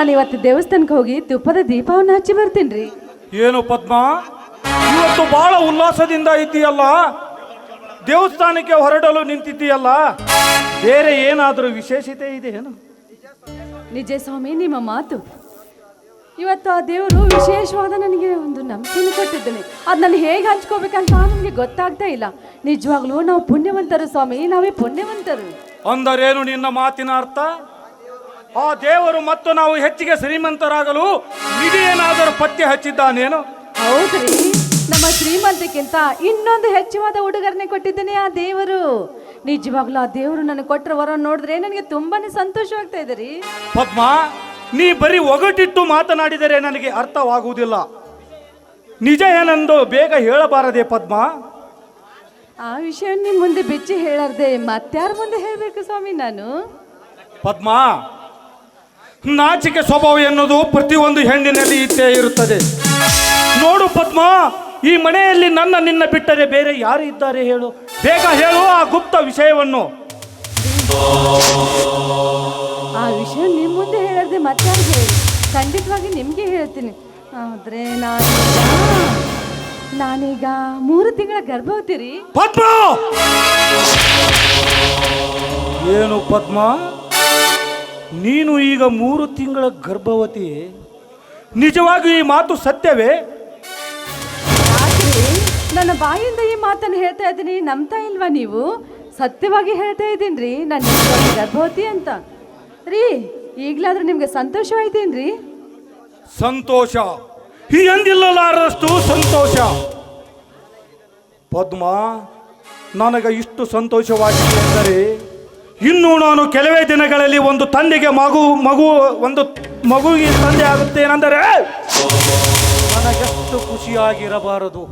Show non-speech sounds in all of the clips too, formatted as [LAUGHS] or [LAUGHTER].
ನಾನು ಇವತ್ತು ದೇವಸ್ಥಾನಕ್ಕೆ ಹೋಗಿ ತುಪ್ಪದ ದೀಪವನ್ನು ಹಚ್ಚಿ ಬರ್ತೀನಿ ರೀ ಏನು ಪದ್ಮ? ಇವತ್ತು ಬಹಳ ಉಲ್ಲಾಸದಿಂದ ಇದ್ದೀಯಲ್ಲ? ದೇವಸ್ಥಾನಕ್ಕೆ ಹೊರಡಲು ನಿಂತಿದ್ದೀಯಲ್ಲ? ಬೇರೆ ಏನಾದರೂ ವಿಶೇಷತೆ ಇದೆ ಏನು ನಿಜ ಸ್ವಾಮಿ ನಿಮ್ಮ ಮಾತು. ಇವತ್ತು ಆ ದೇವರು ವಿಶೇಷವಾದ ನನಗೆ ಒಂದು ನಂಬಿಕೆಯನ್ನು ಕೊಟ್ಟಿದ್ದೇನೆ. ಅದು ನಾನು ಹೇಗೆ ಹಂಚ್ಕೋಬೇಕಂತ ನನಗೆ ಗೊತ್ತಾಗ್ತಾ ಇಲ್ಲ. ನಿಜವಾಗ್ಲೂ ನಾವು ಪುಣ್ಯವಂತರು ಸ್ವಾಮಿ ನಾವೇ ಪುಣ್ಯವಂತರು. ಅಂದರೇನು ನಿನ್ನ ಮಾತಿನ ಅರ್ಥ? ಆ ದೇವರು ಮತ್ತು ನಾವು ಹೆಚ್ಚಿಗೆ ಶ್ರೀಮಂತರಾಗಲು ಏನಾದರೂ ಪತ್ತೆ ಹಚ್ಚಿದ್ದಾನೇನು? ಹೌದ್ರಿ. ನಮ್ಮ ಶ್ರೀಮಂತಕ್ಕಿಂತ ಇನ್ನೊಂದು ಹೆಚ್ಚುವಾದ ಉಡುಗೊರೆ ಕೊಟ್ಟಿದ್ದೇನೆ ಆ ದೇವರು. ನಿಜವಾಗ್ಲೂ ಆ ದೇವರು ನನಗೆ ಕೊಟ್ಟರೆ ವರ ನೋಡಿದ್ರೆ ನನಗೆ ತುಂಬಾನೇ ಸಂತೋಷವಾಗ್ತಾ ಇದೆ ರೀ. ಪದ್ಮ ನೀ ಬರೀ ಒಗಟಿಟ್ಟು ಮಾತನಾಡಿದರೆ ನನಗೆ ಅರ್ಥವಾಗುವುದಿಲ್ಲ. ನಿಜ ಏನಂದು ಬೇಗ ಹೇಳಬಾರದೆ ಪದ್ಮ? ಆ ವಿಷಯ ನಿಮ್ಮ ಮುಂದೆ ಬಿಚ್ಚಿ ಹೇಳಾರ್ದೆ ಮತ್ತಾರ ಮುಂದೆ ಹೇಳಬೇಕು ಸ್ವಾಮಿ ನಾನು? ಪದ್ಮ ನಾಚಿಕೆ ಸ್ವಭಾವ ಎನ್ನುವುದು ಪ್ರತಿಯೊಂದು ಹೆಣ್ಣಿನಲ್ಲಿ ಇದ್ದೇ ಇರುತ್ತದೆ. ನೋಡು ಪದ್ಮ ಈ ಮನೆಯಲ್ಲಿ ನನ್ನ ನಿನ್ನ ಬಿಟ್ಟರೆ ಬೇರೆ ಯಾರು ಇದ್ದಾರೆ ಹೇಳು. ಬೇಗ ಹೇಳು ಆ ಗುಪ್ತ ವಿಷಯವನ್ನು. ಆ ವಿಷಯ ನಿಮ್ಮ ಮುಂದೆ ಹೇಳದೆ ಮತ್ತೆ ಹೇಳಿ? ಖಂಡಿತವಾಗಿ ನಿಮಗೆ ಹೇಳ್ತೀನಿ. ಆದ್ರೆ ನಾನು ನಾನೀಗ ಮೂರು ತಿಂಗಳ ಗರ್ಭವತಿ ರೀ. ಪದ್ಮ! ಏನು ಪದ್ಮ? ನೀನು ಈಗ ಮೂರು ತಿಂಗಳ ಗರ್ಭವತಿ. ನಿಜವಾಗಿ ಈ ಮಾತು ಸತ್ಯವೇ? ಯಾಕ್ರಿ ನನ್ನ ಬಾಯಿಂದ ಈ ಮಾತನ್ನು ಹೇಳ್ತಾ ಇದ್ದೀನಿ. ನಂಬ್ತಾ ಇಲ್ವಾ ನೀವು? ಸತ್ಯವಾಗಿ ಹೇಳ್ತಾ ಇದ್ದೀನಿ ರೀ ನಾನು ನಿಜವಾಗಿ ಗರ್ಭವತಿ ಅಂತ. ರೀ ಈಗಲಾದ್ರೂ ನಿಮ್ಗೆ ಸಂತೋಷವಾಯ್ತೇನ್ರಿ? ಸಂತೋಷ. ಈ ಎಂದಿಲ್ಲಲಾರದಷ್ಟು ಸಂತೋಷ. ಪದ್ಮ ನನಗೆ ಇಷ್ಟು ಸಂತೋಷವಾಗಿದೆ ಎಂದರೆ ಇನ್ನು ನಾನು ಕೆಲವೇ ದಿನಗಳಲ್ಲಿ ಒಂದು ತಂದೆಗೆ ಮಗು ಮಗು ಒಂದು ಮಗುವಿಗೆ ತಂದೆ ಆಗುತ್ತೇನೆಂದರೆ? ನನಗೆಷ್ಟು ಖುಷಿಯಾಗಿರಬಾರದು.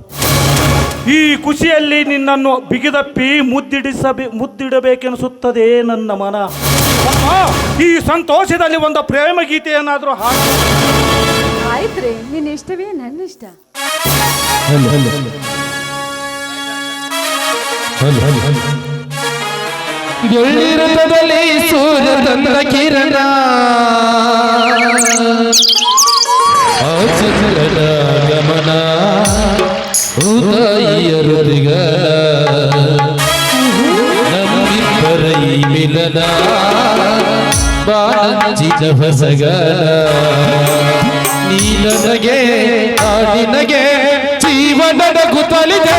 ಈ ಖುಷಿಯಲ್ಲಿ ನಿನ್ನನ್ನು ಬಿಗಿದಪ್ಪಿ ಮುದ್ದಿಡಿಸಬೇ ಮುದ್ದಿಡಬೇಕೆನಿಸುತ್ತದೆ ನನ್ನ ಮನ. ಈ ಸಂತೋಷದಲ್ಲಿ ಒಂದು ಪ್ರೇಮ ಗೀತೆಯನ್ನಾದರೂ ಹಾಡು. ಆಯ್ತ್ರಿ ನಿನ್ನ ಇಷ್ಟವೇ ನನ್ನ ಇಷ್ಟ. ಬೆಳ್ಳಿರಥದಲ್ಲಿ ಸೂರ್ಯ ತಂದ ಕಿರಣ? ಆ ಚಂದ್ರನ ಗಮನ ಉದಯರುದಿಗ ನಮ್ಮಿಬ್ಬರ ಮಿಲನ ಬಾಳಂಚಿನ ಹೊಸಗ ನೀ ನನಗೆ ಆ ನಿನಗೆ ಜೀವನದ ಗುತ್ತಲಿದೆ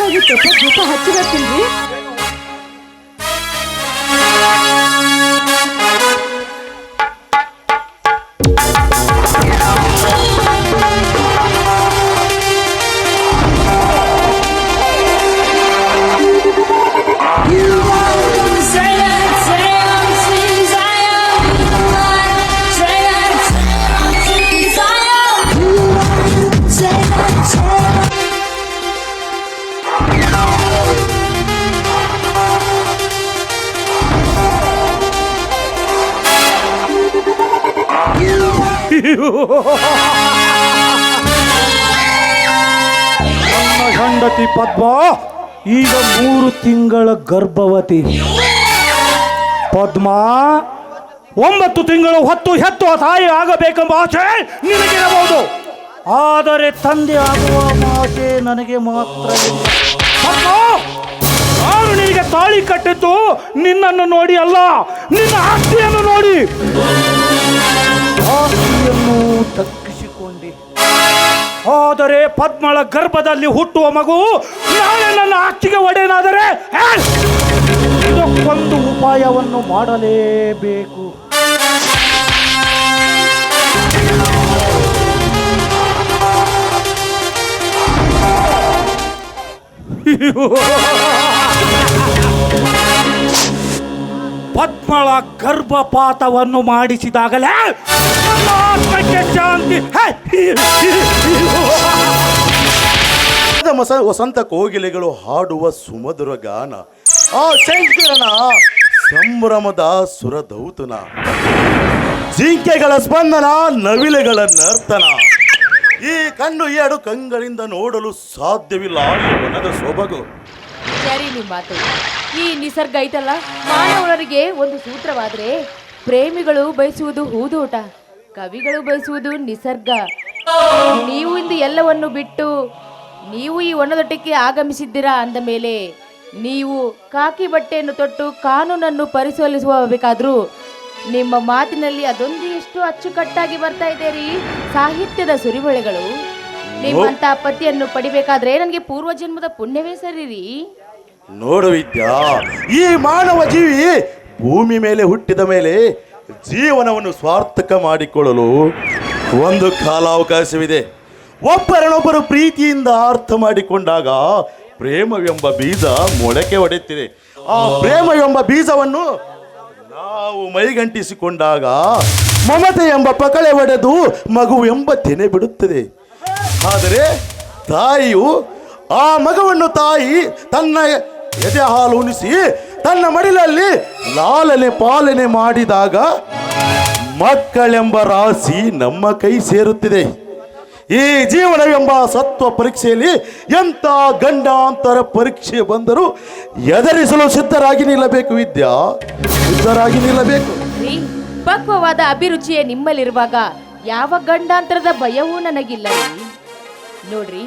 ನಾನು ದೇವಸ್ಥಾನಕ್ಕೆ ಹೋಗಿ ತುಪ್ಪ ದೀಪ ಹಚ್ಚಿ ಬರ್ತೀನಿ ರೀ ನನ್ನ ಹೆಂಡತಿ ಪದ್ಮ, ಈಗ ಮೂರು ತಿಂಗಳ ಗರ್ಭವತಿ. ಪದ್ಮ, ಒಂಬತ್ತು ತಿಂಗಳು ಹೊತ್ತು ಹೆತ್ತು ತಾಯಿ ಆಗಬೇಕೆಂಬ ಆಸೆ ನಿನಗಿರಬಹುದು. ಆದರೆ ತಂದೆ ಆಗುವ ಆಸೆ ನನಗೆ ಮಾತ್ರ ನಾನು ನಿನಗೆ ತಾಳಿ ಕಟ್ಟಿದ್ದು ನಿನ್ನನ್ನು ನೋಡಿ ಅಲ್ಲ, ನಿನ್ನ ಆಸ್ತಿಯನ್ನು ನೋಡಿ. ಆಸ್ತಿಯನ್ನು ದಕ್ಕಿಸಿಕೊಂಡೆ ಆದರೆ ಪದ್ಮಳ ಗರ್ಭದಲ್ಲಿ ಹುಟ್ಟುವ ಮಗು ನಾಳೆ ನನ್ನ ಆಸ್ತಿಗೆ ಒಡೆಯನಾದರೆ! ಇದಕ್ಕೊಂದು ಉಪಾಯವನ್ನು ಮಾಡಲೇಬೇಕು. [LAUGHS] ಪದ್ಮಳ ಗರ್ಭಪಾತವನ್ನು ಮಾಡಿಸಿದಾಗಲೇ ಆತ್ಮಕ್ಕೆ ಶಾಂತಿ. ಮಸ ವಸಂತ ಕೋಗಿಲೆಗಳು ಹಾಡುವ ಸುಮಧುರ ಗಾನ. ಆ ಶಂಕರನ ಸಂಭ್ರಮದ ಸುರಧೌತನ. ಜಿಂಕೆಗಳ ಸ್ಪಂದನ ನವಿಲೆಗಳ ನರ್ತನ. ಈ ಕಣ್ಣು ಎರಡು ಕಂಗಳಿಂದ ನೋಡಲು ಸಾಧ್ಯವಿಲ್ಲ ಈ ವನದ ಸೊಬಗು. ಸರಿ ನಿಮ್ಮ ಮಾತು. ಈ ನಿಸರ್ಗ ಐತಲ್ಲ? ಮಾನವರಿಗೆ ಒಂದು ಸೂತ್ರವಾದ್ರೆ, ಪ್ರೇಮಿಗಳು ಬಯಸುವುದು ಹೂದೋಟ, ಕವಿಗಳು ಬಯಸುವುದು ನಿಸರ್ಗ. ನೀವು ಇಂದು ಎಲ್ಲವನ್ನು ಬಿಟ್ಟು, ನೀವು ಈ ಒಣದೊಟ್ಟಕ್ಕೆ ಆಗಮಿಸಿದ್ದೀರಾ ಅಂದ ಮೇಲೆ, ನೀವು ಕಾಕಿ ಬಟ್ಟೆಯನ್ನು ತೊಟ್ಟು ಕಾನೂನನ್ನು ಪರಿಶೀಲಿಸಬೇಕಾದ್ರೂ ನಿಮ್ಮ ಮಾತಿನಲ್ಲಿ ಅದೊಂದು ಎಷ್ಟು ಅಚ್ಚುಕಟ್ಟಾಗಿ ಬರ್ತಾ ಇದೆ ರೀ ಸಾಹಿತ್ಯದ ಸುರಿಮಳೆಗಳು ನಿಮ್ಮಂತ ಪತಿಯನ್ನು ಪಡಿಬೇಕಾದ್ರೆ ನನಗೆ ಪೂರ್ವಜನ್ಮದ ಪುಣ್ಯವೇ ಸರಿ ರೀ ನೋಡು ವಿದ್ಯಾ, ಈ ಮಾನವ ಜೀವಿ ಭೂಮಿ ಮೇಲೆ ಹುಟ್ಟಿದ ಮೇಲೆ ಜೀವನವನ್ನು ಸ್ವಾರ್ಥಕ ಮಾಡಿಕೊಳ್ಳಲು ಒಂದು ಕಾಲಾವಕಾಶವಿದೆ. ಒಬ್ಬರನ್ನೊಬ್ಬರು ಪ್ರೀತಿಯಿಂದ ಅರ್ಥ ಮಾಡಿಕೊಂಡಾಗ ಪ್ರೇಮವೆಂಬ ಬೀಜ ಮೊಳಕೆ ಹೊಡೆಯುತ್ತಿದೆ ಆ ಪ್ರೇಮವೆಂಬ ಬೀಜವನ್ನು ನಾವು ಮೈಗಂಟಿಸಿಕೊಂಡಾಗ ಮಮತೆ ಎಂಬ ಪಕಳೆ ಒಡೆದು ಮಗು ಎಂಬ ತೆನೆ ಬಿಡುತ್ತದೆ. ಆದರೆ ತಾಯಿಯು ಆ ಮಗುವನ್ನು ತಾಯಿ ತನ್ನ ಎದೆ ಹಾಲು ಉಣಿಸಿ ತನ್ನ ಮಡಿಲಲ್ಲಿ ಲಾಲನೆ ಪಾಲನೆ ಮಾಡಿದಾಗ ಮಕ್ಕಳೆಂಬ ರಾಶಿ ನಮ್ಮ ಕೈ ಸೇರುತ್ತಿದೆ. ಈ ಜೀವನವೆಂಬ ಸತ್ವ ಪರೀಕ್ಷೆಯಲ್ಲಿ ಎಂಥ ಗಂಡಾಂತರ ಪರೀಕ್ಷೆ ಬಂದರೂ ಎದರಿಸಲು ಸಿದ್ಧರಾಗಿ ನಿಲ್ಲಬೇಕು ವಿದ್ಯಾ. ಸಿದ್ಧರಾಗಿ ನಿಲ್ಲಬೇಕು. ಪಕ್ವವಾದ ಅಭಿರುಚಿಯೇ ನಿಮ್ಮಲ್ಲಿರುವಾಗ ಯಾವ ಗಂಡಾಂತರದ ಭಯವೂ ನನಗಿಲ್ಲ ನೋಡ್ರಿ,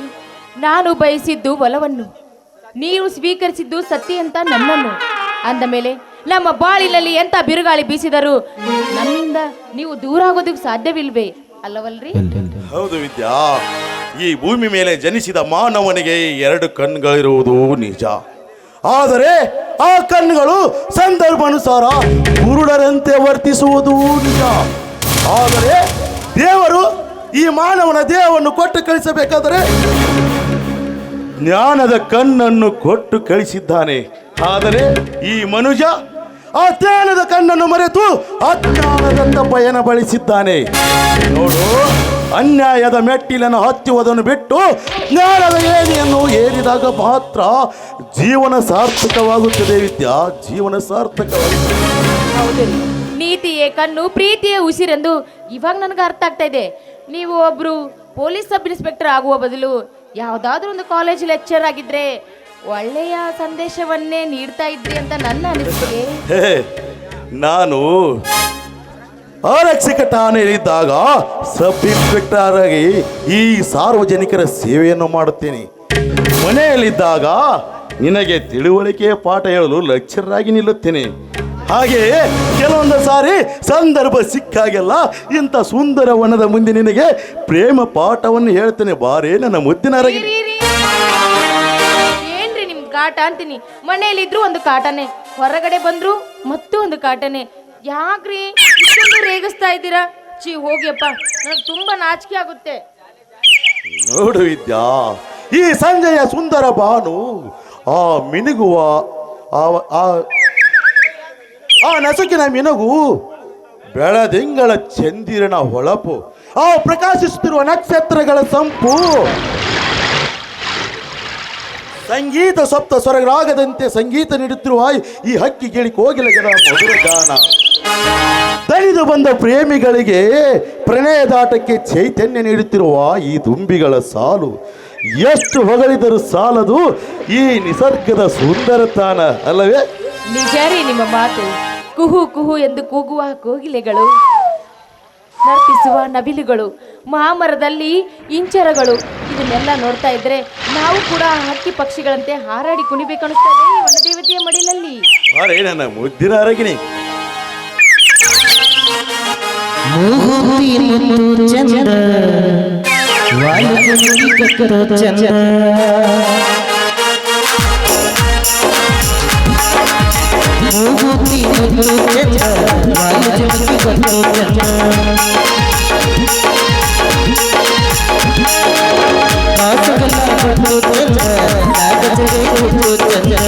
ನಾನು ಬಯಸಿದ್ದು ಒಲವನ್ನು. ನೀವು ಸ್ವೀಕರಿಸಿದ್ದು ಸತ್ಯ ಅಂತ ನಮ್ಮನ್ನು ಅಂದ ಮೇಲೆ, ನಮ್ಮ ಬಾಳಿನಲ್ಲಿ ಎಂತ ಬಿರುಗಾಳಿ ಬೀಸಿದರು ನಮ್ಮಿಂದ ನೀವು ದೂರ ಆಗೋದಕ್ಕೆ ಸಾಧ್ಯವಿಲ್ವೇ? ಅಲ್ಲವಲ್ರಿ? ಹೌದು ವಿದ್ಯಾ, ಈ ಭೂಮಿ ಮೇಲೆ ಜನಿಸಿದ ಮಾನವನಿಗೆ ಎರಡು ಕಣ್ಗಳಿರುವುದು ನಿಜ. ಆದರೆ ಆ ಕಣ್ಣುಗಳು ಸಂದರ್ಭಾನುಸಾರ ಗುರುಡರಂತೆ ವರ್ತಿಸುವುದು ನಿಜ. ಆದರೆ ದೇವರು ಈ ಮಾನವನ ದೇಹವನ್ನು ಕೊಟ್ಟು ಕಳಿಸಬೇಕಾದರೆ ಜ್ಞಾನದ ಕಣ್ಣನ್ನು ಕೊಟ್ಟು ಕಳಿಸಿದ್ದಾನೆ. ಆದರೆ ಈ ಮನುಜ ಆ ಜ್ಞಾನದ ಕಣ್ಣನ್ನು ಮರೆತು ಅಜ್ಞಾನದಂತ ಪಯಣ ಬಳಸಿದ್ದಾನೆ ನೋಡು, ಅನ್ಯಾಯದ ಮೆಟ್ಟಿಲನ್ನು ಹತ್ತುವುದನ್ನು ಬಿಟ್ಟು ಜ್ಞಾನದ ಏಣಿಯನ್ನು ಏರಿದಾಗ ಮಾತ್ರ ಜೀವನ ಸಾರ್ಥಕವಾಗುತ್ತದೆ ವಿದ್ಯಾ, ಜೀವನ ಸಾರ್ಥಕವಾಗುತ್ತದೆ. ನೀತಿಯೇ ಕಣ್ಣು, ಪ್ರೀತಿಯೇ ಉಸಿರೆಂದು ಇವಾಗ ನನಗೆ ಅರ್ಥ ಆಗ್ತಾ ಇದೆ. ನೀವು ಒಬ್ರು ಪೊಲೀಸ್ ಸಬ್ ಇನ್ಸ್ಪೆಕ್ಟರ್ ಆಗುವ ಬದಲು ಯಾವುದಾದ್ರೂ ಒಂದು ಕಾಲೇಜ್ ಲೆಕ್ಚರ್ ಆಗಿದ್ರೆ ಒಳ್ಳೆಯ ಸಂದೇಶವನ್ನೇ ನೀಡ್ತಾ ಇದ್ರಿ ಅಂತ ನನ್ನ ಅನಿಸಿಕೆ. ನಾನು ಆರಕ್ಷಕ ಠಾಣೆಯಲ್ಲಿದ್ದಾಗ ಸಬ್ ಇನ್ಸ್ಪೆಕ್ಟರ್ ಆಗಿ ಈ ಸಾರ್ವಜನಿಕರ ಸೇವೆಯನ್ನು ಮಾಡುತ್ತೇನೆ. ಮನೆಯಲ್ಲಿದ್ದಾಗ ನಿನಗೆ ತಿಳುವಳಿಕೆಯ ಪಾಠ ಹೇಳಲು ಲೆಕ್ಚರ್ ಆಗಿ ನಿಲ್ಲುತ್ತೇನೆ. ಹಾಗೆಯೇ ಕೆಲವೊಂದು ಸಾರಿ ಸಂದರ್ಭ ಸಿಕ್ಕಾಗೆಲ್ಲ ಇಂಥ ಸುಂದರ ವನದ ಮುಂದೆ ನಿನಗೆ ಪ್ರೇಮ ಪಾಠವನ್ನು ಹೇಳ್ತೇನೆ ಬಾರೇ ನನ್ನ ಮುದ್ದಿನ. ಏನ್ರಿ ನಿಮ್ ಕಾಟ ಅಂತೀನಿ? ಮನೆಯಲ್ಲಿದ್ರು ಒಂದು ಕಾಟನೆ ಹೊರಗಡೆ ಬಂದ್ರು ಮತ್ತೆ ಒಂದು ಕಾಟನೆ. ಯಾಕ್ರಿ ಇಷ್ಟೊಂದು ರೇಗಿಸ್ತಾ ಇದ್ದೀರಾ? ಚಿ ಹೋಗಿಯಪ್ಪ. ನನಗೆ ತುಂಬಾ ನಾಚಿಕೆ ಆಗುತ್ತೆ. ನೋಡು ವಿದ್ಯಾ ಈ ಸಂಜೆಯ ಸುಂದರ ಬಾನು ಆ ಮಿನುಗುವ ಆ- ಆ ಆ ನಸುಕಿನ ಮಿನುಗು ಬೆಳದಿಂಗಳ ಚಂದಿರನ ಹೊಳಪು, ಆ ಪ್ರಕಾಶಿಸುತ್ತಿರುವ ನಕ್ಷತ್ರಗಳ ಸಂಪು. ಸಂಗೀತ ಸಪ್ತ ಸ್ವರಗಳಾಗದಂತೆ ಸಂಗೀತ ನೀಡುತ್ತಿರುವ ಈ ಹಕ್ಕಿ ಗಿಳಿ ಕೋಗಿಲೆಗಳ ಮಧುರ ಗಾನ. ತಳಿದು ಬಂದ ಪ್ರೇಮಿಗಳಿಗೆ ಪ್ರಣಯದಾಟಕ್ಕೆ ಚೈತನ್ಯ ನೀಡುತ್ತಿರುವ ಈ ದುಂಬಿಗಳ ಸಾಲು, ಎಷ್ಟು ಹೊಗಳಿದರೂ ಸಾಲದು ಈ ನಿಸರ್ಗದ ಸುಂದರ ಸುಂದರತಾನ, ಅಲ್ಲವೇ? ನಿಜ ರೀ ನಿಮ್ಮ ಮಾತು. ಕುಹು ಕುಹು ಎಂದು ಕೂಗುವ ಕೋಗಿಲೆಗಳು. ನರ್ತಿಸುವ ನವಿಲುಗಳು ಮಹಾಮರದಲ್ಲಿ ಇಂಚರಗಳು. ಇದನ್ನೆಲ್ಲ ನೋಡ್ತಾ ಇದ್ರೆ ನಾವು ಕೂಡ ಹಕ್ಕಿ ಪಕ್ಷಿಗಳಂತೆ ಹಾರಾಡಿ ಕುಣಿಬೇಕನ್ನಿಸ್ತದೆ ವನದೇವತೆಯ ಮಡಿಲಲ್ಲಿ. ಅರೇ ನನ್ನ ಮುದ್ದಿನ ಅರಗಿನಿ tu cheta Vale cheta con tu cheta Pasa con la con tu cheta Daga cheta con tu cheta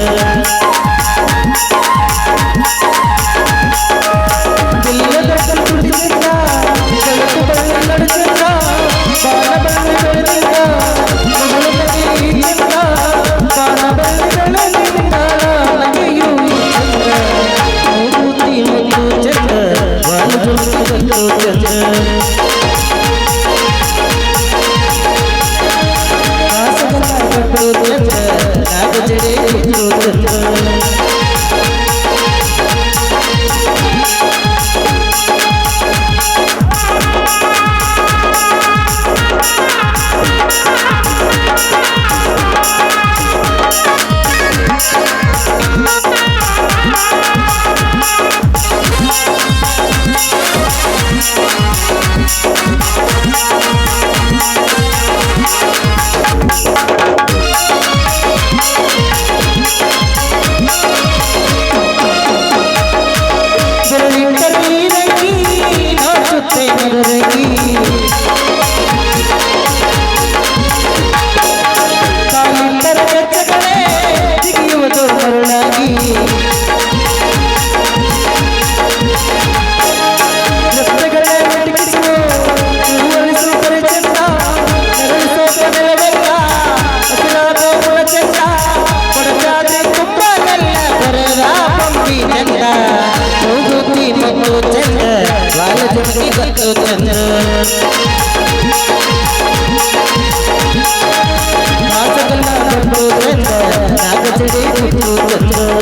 you. Oh,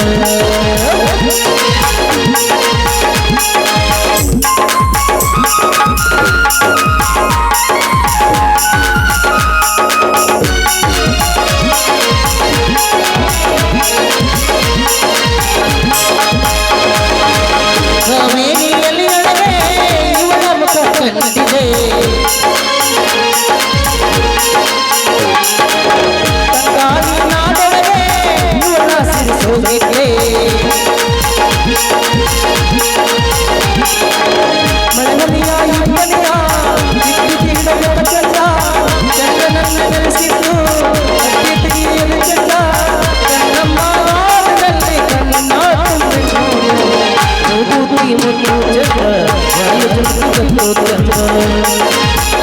ಬಂದು ಬಂದು